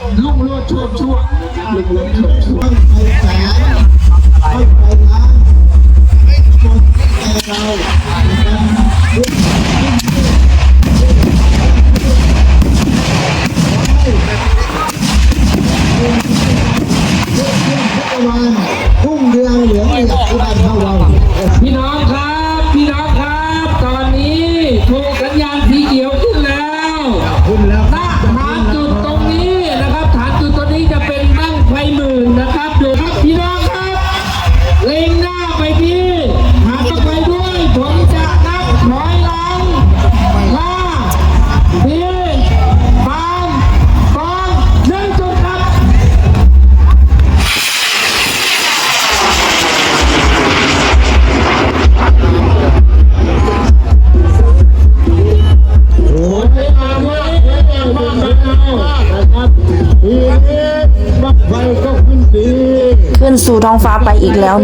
ลุ่งลวดชุ่มชั่วลุ่งโลดชุ่มงช่วงไปแสนไปล้านสนไปเรา ขึ้นสู่ท้องฟ้าไปอีกแล้ว